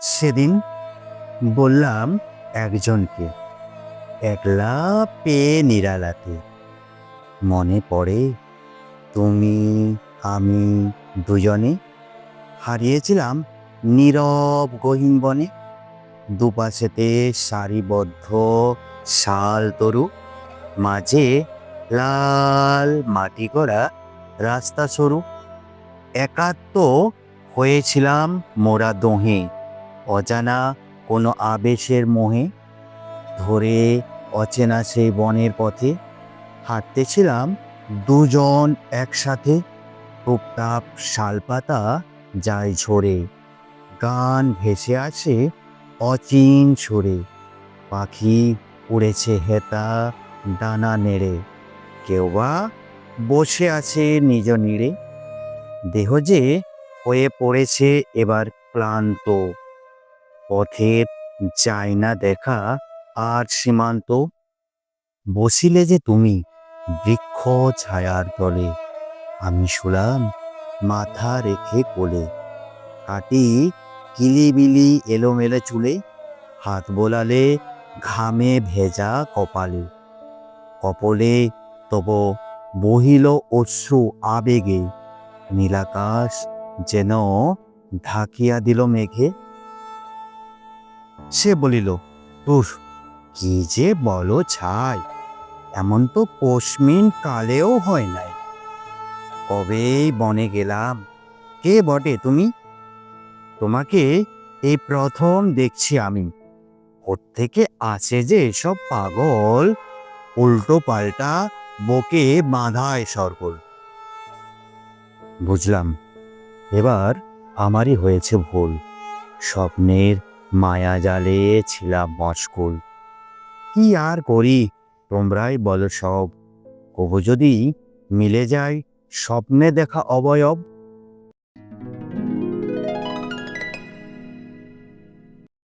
সেদিন বললাম একজনকে, একলা পেয়ে নিরালাতে মনে পড়ে তুমি, আমি দুজনে? হারিয়েছিলাম নীরব গহীন বনে। দুপাশেতে সারিবদ্ধ শাল তরু, মাঝে লাল মাটি করা রাস্তা সরু। একাত্ম হয়েছিলাম মোরা দোহে। অজানা কোনো আবেশের মোহে ধরে অচেনা সেই বনের পথে হাঁটতেছিলাম দুজন একসাথে টুপটাপ শালপাতা যায় ঝরে। গান ভেসে আছে অচিন সুরে। পাখি উড়েছে হেতা ডানা নেড়ে। কেউ বা বসে আছে নিজ নিড়ে। দেহ যে হয়ে পড়েছে এবার ক্লান্ত। পথের যায় না দেখা আর সীমান্ত। বসিলে যে তুমি বৃক্ষ ছায়ার তলে, আমি শুলাম মাথা রেখে কোলে। কাটি কিলিবিলি এলোমেলো চুলে, হাত বোলালে ঘামে ভেজা কপালে। কপলে তব বহিল অশ্রু আবেগে, নীলাকাশ যেন ঢাকিয়া দিল মেঘে। সে বলিল তুর কি যে বলো ছাই, এমন তো পশ্মিন কালেও হয় নাই। কবেই বনে গেলাম? কে বটে তুমি? তোমাকে এই প্রথম দেখছি আমি। ওর থেকে আছে যে সব পাগল, উল্টো পাল্টা বকে বাঁধায় সরকল বুঝলাম। এবার আমারই হয়েছে ভুল। স্বপ্নের মায়া জালে ছিলাম মশকুল কি আর করি? তোমরাই বলো সব। কবু যদি মিলে যায়, স্বপ্নে দেখা অবয়ব।